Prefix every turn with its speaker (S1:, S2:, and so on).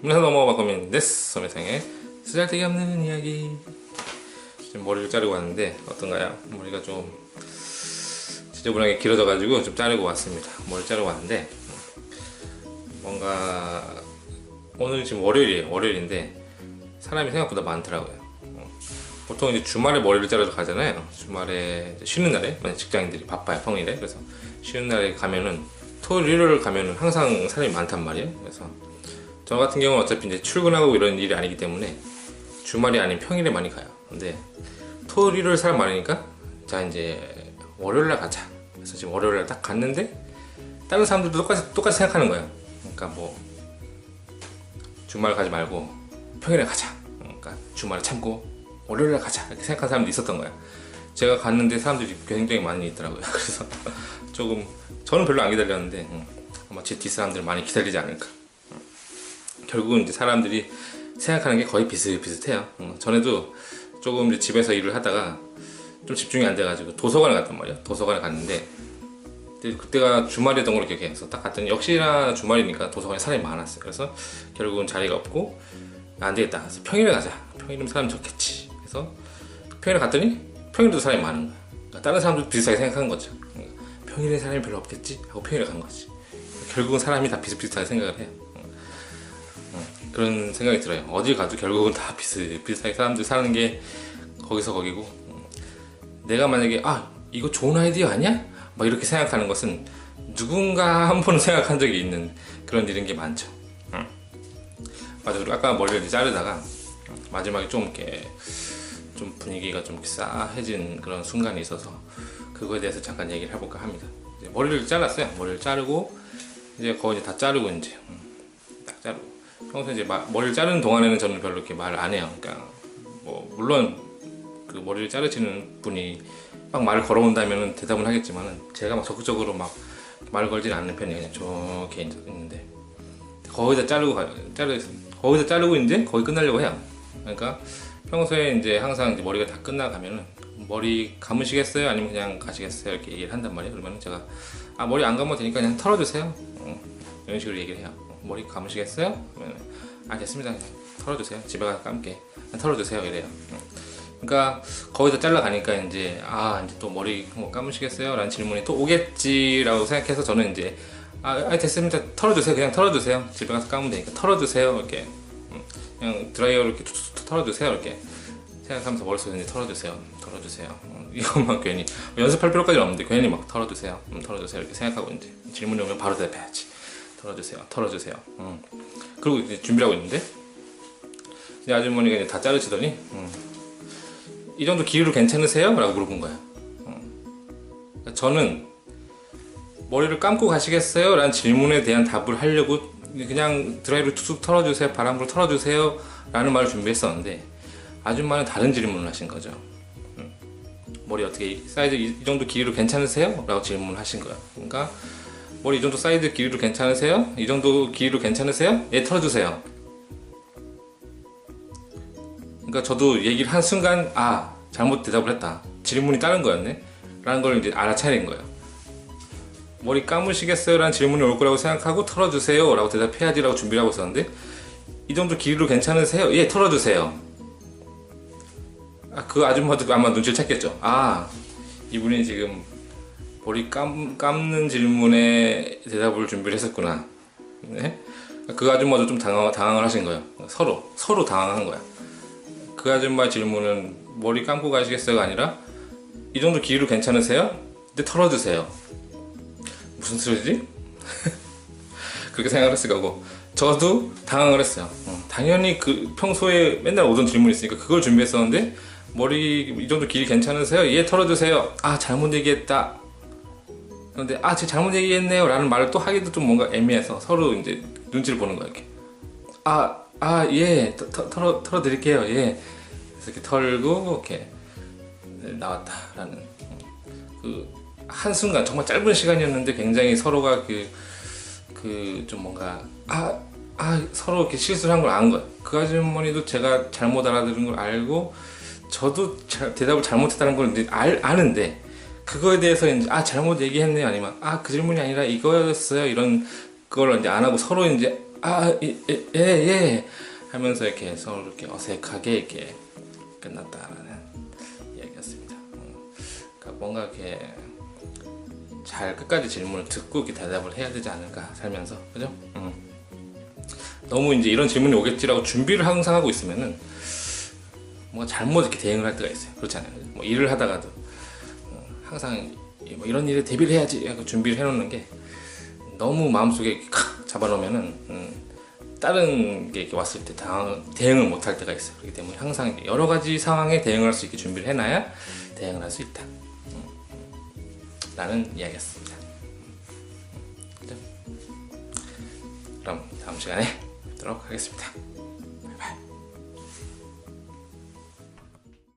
S1: 문에서 넘어가 고민 데스 소매상의 쓰잘데기 없는 이야기. 지금 머리를 자르고 왔는데 어떤가요? 머리가 좀 지저분하게 길어져 가지고 좀 자르고 왔습니다. 머리 자르고 왔는데 뭔가 오늘 지금 월요일이에요. 월요일인데 사람이 생각보다 많더라고요. 어, 보통 이제 주말에 머리를 자르러 가잖아요. 주말에 쉬는 날에 만약 직장인들이 바빠요 평일에. 그래서 쉬는 날에 가면은 토요일 일요일 가면은 항상 사람이 많단 말이에요. 그래서 저 같은 경우는 어차피 이제 출근하고 이런 일이 아니기 때문에 주말이 아닌 평일에 많이 가요. 근데 토요일, 일요일 사람 많으니까 자 이제 월요일 날 가자. 그래서 지금 월요일 날 딱 갔는데 다른 사람들도 똑같이 똑같이 생각하는 거예요. 그러니까 뭐 주말 가지 말고 평일에 가자. 그러니까 주말에 참고 월요일 날 가자 이렇게 생각하는 사람도 있었던 거예요. 제가 갔는데 사람들이 굉장히 많이 있더라고요. 그래서 조금 저는 별로 안 기다렸는데 음, 아마 제 뒷 사람들 많이 기다리지 않을까. 결국은 이제 사람들이 생각하는 게 거의 비슷비슷해요. 어, 전에도 조금 이제 집에서 일을 하다가 좀 집중이 안 돼가지고 도서관에 갔단 말이야. 도서관에 갔는데 그때- 그때가 주말이었던 걸로 기억해. 그래서 딱 갔더니 역시나 주말이니까 도서관에 사람이 많았어요. 그래서 결국은 자리가 없고 안 되겠다. 그래서 평일에 가자. 평일이면 사람 적겠지. 그래서 평일에 갔더니 평일에도 사람이 많은 거야. 그러니까 다른 사람도 비슷하게 생각하는 거죠. 그러니까 평일에 사람이 별로 없겠지 하고 평일에 간 거지. 결국은 사람이 다 비슷비슷하게 생각을 해요. 그런 생각이 들어요. 어딜 가도 결국은 다 비슷, 비슷하게 사람들 사는 게 거기서 거기고 음. 내가 만약에 아 이거 좋은 아이디어 아니야? 막 이렇게 생각하는 것은 누군가 한 번은 생각한 적이 있는 그런 일인 게 많죠. 음. 맞아, 아까 머리를 자르다가 마지막에 좀 이렇게 좀 분위기가 좀 싸해진 그런 순간이 있어서 그거에 대해서 잠깐 얘기를 해볼까 합니다. 머리를 잘랐어요. 머리를 자르고 이제 거의 다 자르고 이제 음, 딱 자르고 평소에 이제 마- 머리를 자르는 동안에는 저는 별로 이렇게 말을 안 해요. 그러니까 뭐 물론 그 머리를 자르시는 분이 막 말을 걸어온다면 대답은 하겠지만은 제가 막 적극적으로 막말 걸지는 않는 편이에요. 그냥 저렇게 있는데 거의 다 자르고 가요. 자르 거의 다 자르고 이제 거의 끝나려고 해요. 그러니까 평소에 이제 항상 이제 머리가 다 끝나가면은 머리 감으시겠어요? 아니면 그냥 가시겠어요? 이렇게 얘기를 한단 말이에요. 그러면 제가 아 머리 안 감아도 되니까 그냥 털어주세요. 어, 이런 식으로 얘기를 해요. 머리 감으시겠어요? 그러면 아 됐습니다. 그냥 털어주세요. 집에 가서 감게 털어주세요. 이래요. 어. 그러니까 다 잘라가니까 이제 아 이제 또 머리 뭐 감으시겠어요? 라는 질문이 또 오겠지라고 생각해서 저는 이제 아, 아 됐습니다. 털어주세요. 그냥 털어주세요. 집에 가서 감으면 되니까 털어주세요. 이렇게 음, 그냥 드라이어로 이렇게 툭툭툭 털어주세요. 이렇게 생각하면서 머릿속에 이제 털어주세요. 털어주세요. 어, 이것만 괜히 연습할 필요까지는 없는데 괜히 막 털어주세요. 음, 털어주세요. 이렇게 생각하고 이제 질문이 오면 바로 대답해야지. 털어주세요. 털어주세요. 음. 그리고 이제 준비를 하고 있는데 이제 아주머니가 이제 다 자르시더니 음, 이 정도 길이로 괜찮으세요? 라고 물어본 거야. 음. 저는 머리를 감고 가시겠어요? 라는 질문에 대한 답을 하려고 그냥 드라이를 툭툭 털어주세요. 바람으로 털어주세요. 라는 말을 준비했었는데 아줌마는 다른 질문을 하신 거죠. 음. 머리 어떻게 이 사이즈 이, 이 정도 길이로 괜찮으세요? 라고 질문을 하신 거야. 그러니까 머리 이 정도 사이즈 길이로 괜찮으세요? 이 정도 길이로 괜찮으세요? 예, 털어주세요. 그러니까 저도 얘기를 한 순간 아 잘못 대답을 했다. 질문이 다른 거였네. 라는 걸 이제 알아차린 거예요. 머리 감으시겠어요? 라는 질문이 올 거라고 생각하고 털어주세요. 라고 대답해야지 라고 준비를 하고 있었는데 이 정도 길이로 괜찮으세요? 예, 털어주세요. 아, 그 아줌마도 아마 눈치를 챘겠죠. 아, 이분이 지금 머리 감, 감는 질문에 대답을 준비를 했었구나. 네? 그 아줌마도 좀 당황, 당황을 하신 거예요. 서로, 서로 당황한 거야. 그 아줌마 질문은 머리 감고 가시겠어요가 아니라 이 정도 길이로 괜찮으세요? 근데 털어주세요. 무슨 소리지? 그렇게 생각을 했을 거고 저도 당황을 했어요. 어, 당연히 그 평소에 맨날 오던 질문이 있으니까 그걸 준비했었는데 머리 이 정도 길이 괜찮으세요? 예 털어주세요. 아 잘못 얘기했다. 그런데 아 제가 잘못 얘기했네요 라는 말을 또 하기도 좀 뭔가 애매해서 서로 이제 눈치를 보는 거야 이렇게. 아 아예 털어 털어 드릴게요 예. 그래서 이렇게 털고 이렇게 나왔다라는. 그 한순간 정말 짧은 시간이었는데 굉장히 서로가 그 그 좀 뭔가 아, 아 서로 이렇게 실수를 한 걸 안 거야. 그 아주머니도 제가 잘못 알아들은 걸 알고 저도 자- 대답을 잘못했다는 걸 이제 알, 아는데 그거에 대해서 이제 아 잘못 얘기했네요 아니면 아 그 질문이 아니라 이거였어요 이런 그걸 이제 안 하고 서로 이제 아예예 예, 예. 하면서 이렇게 서로 이렇게 어색하게 이렇게 끝났다라는 이야기였습니다. 음, 그러니까 뭔가 이렇게 잘 끝까지 질문을 듣고 이렇게 대답을 해야 되지 않을까 살면서 그죠? 음. 너무 이제 이런 질문이 오겠지라고 준비를 항상 하고 있으면은 뭔가 잘못 이렇게 대응을 할 때가 있어요. 그렇잖아요. 뭐 일을 하다가도 어, 항상 이- 뭐 이런 일에 대비를 해야지 준비를 해놓는 게 너무 마음속에 칵 잡아놓으면은 음, 다른 게 왔을 때 당, 대응을 못할 때가 있어요. 그렇기 때문에 항상 여러 가지 상황에 대응을 할수 있게 준비를 해놔야 대응을 할 수 있다. 음, 라는 이야기였습니다. 그죠? 그럼 다음 시간에 뵙도록 하겠습니다.